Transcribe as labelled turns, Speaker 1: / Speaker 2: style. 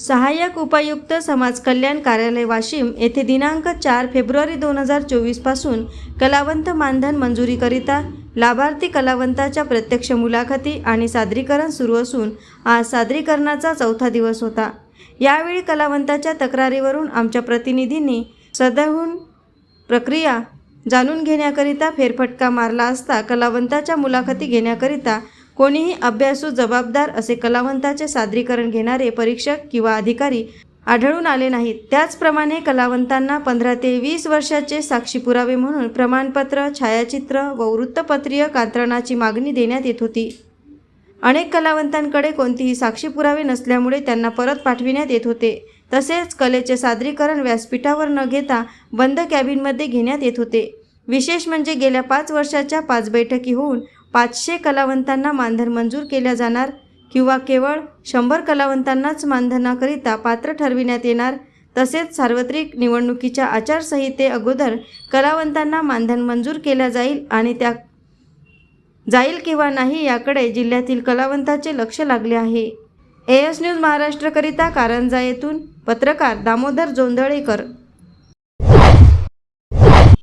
Speaker 1: सहाय्यक उपायुक्त समाज कल्याण कार्यालय वाशिम येथे दिनांक चार फेब्रुवारी दोन हजार चोवीसपासून कलावंत मानधन मंजुरीकरिता लाभार्थी कलावंताच्या प्रत्यक्ष मुलाखती आणि सादरीकरण सुरू असून आज सादरीकरणाचा चौथा दिवस होता. यावेळी कलावंताच्या तक्रारीवरून आमच्या प्रतिनिधींनी सदहून प्रक्रिया जाणून घेण्याकरिता फेरफटका मारला असता कलावंताच्या मुलाखती घेण्याकरिता कोणीही अभ्यासू जबाबदार असे कलावंताचे सादरीकरण घेणारे परीक्षक किंवा अधिकारी आढळून आले नाहीत. त्याचप्रमाणे कलावंतांना पंधरा ते वीस वर्षाचे साक्षी पुरावे म्हणून प्रमाणपत्र छायाचित्र व वृत्तपत्रीय कात्रणाची मागणी देण्यात येत होती. अनेक कलावंतांकडे कोणतीही साक्षी पुरावे नसल्यामुळे त्यांना परत पाठविण्यात येत होते. तसेच कलेचे सादरीकरण व्यासपीठावर न घेता बंद कॅबिनमध्ये घेण्यात येत होते. विशेष म्हणजे गेल्या पाच वर्षाच्या पाच बैठकी होऊन पाचशे कलावंतांना मानधन मंजूर केल्या जाणार किंवा केवळ शंभर कलावंतांनाच मानधनाकरिता पात्र ठरविण्यात येणार तसेच सार्वत्रिक निवडणुकीच्या आचारसंहिते अगोदर कलावंतांना मानधन मंजूर केल्या जाईल आणि त्या जाईल किंवा नाही याकडे जिल्ह्यातील कलावंताचे लक्ष लागले आहे. ए एस न्यूज महाराष्ट्रकरिता कारंजा येथून पत्रकार दामोदर जोंधळेकर